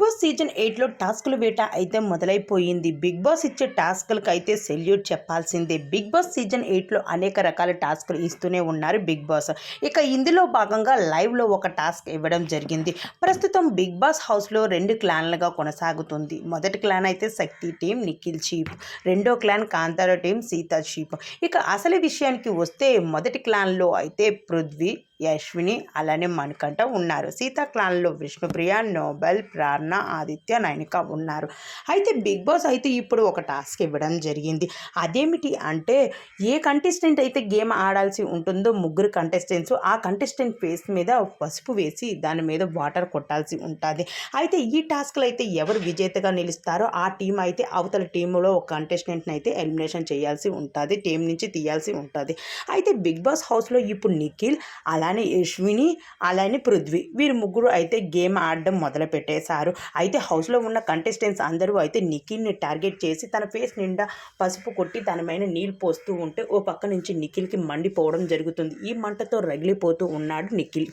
Boss season ఎయిట్లో టాస్కుల వేట అయితే మొదలైపోయింది. బిగ్ బాస్ ఇచ్చే టాస్కులకు అయితే సెల్యూట్ చెప్పాల్సిందే. బిగ్ బాస్ సీజన్ ఎయిట్లో అనేక రకాల టాస్కులు ఇస్తూనే ఉన్నారు బిగ్ బాస్ ఇక ఇందులో భాగంగా లైవ్లో ఒక టాస్క్ ఇవ్వడం జరిగింది. ప్రస్తుతం బిగ్ బాస్ హౌస్లో రెండు క్లాన్లుగా కొనసాగుతుంది. మొదటి క్లాన్ అయితే శక్తి టీం నిఖిల్ చీప్ రెండో clan Kantara team Seetha chief ఇక అసలు విషయానికి వస్తే మొదటి క్లాన్లో అయితే పృథ్వీ యశ్విని అలానే మణికంఠ ఉన్నారు. సీతా క్లాన్లో విష్ణుప్రియ నోబెల్ ప్రార్ణ ఆదిత్య నైనిక ఉన్నారు. అయితే బిగ్ బాస్ అయితే ఇప్పుడు ఒక టాస్క్ ఇవ్వడం జరిగింది. అదేమిటి అంటే ఏ కంటెస్టెంట్ అయితే గేమ్ ఆడాల్సి ఉంటుందో ముగ్గురు కంటెస్టెంట్స్ ఆ కంటెస్టెంట్ ఫేస్ మీద పసుపు వేసి దాని మీద వాటర్ కొట్టాల్సి ఉంటుంది. అయితే ఈ టాస్క్లో అయితే ఎవరు విజేతగా నిలుస్తారో ఆ టీం అయితే అవతల టీంలో ఒక కంటెస్టెంట్ని అయితే ఎలిమినేషన్ చేయాల్సి ఉంటుంది టీం నుంచి తీయాల్సి ఉంటుంది. అయితే బిగ్ బాస్ హౌస్లో ఇప్పుడు నిఖిల్ అలా అలానే యశ్విని అలానే పృథ్వీ. వీరు ముగ్గురు అయితే గేమ్ ఆడడం మొదలుపెట్టేశారు. అయితే హౌస్లో ఉన్న కంటెస్టెంట్స్ అందరూ అయితే నిఖిల్ని టార్గెట్ చేసి తన ఫేస్ నిండా పసుపు కొట్టి తన పైన నీళ్ళు పోస్తూ ఉంటే ఓ పక్క నుంచి నిఖిల్కి మండిపోవడం జరుగుతుంది. ఈ మంటతో రగిలిపోతూ ఉన్నాడు నిఖిల్.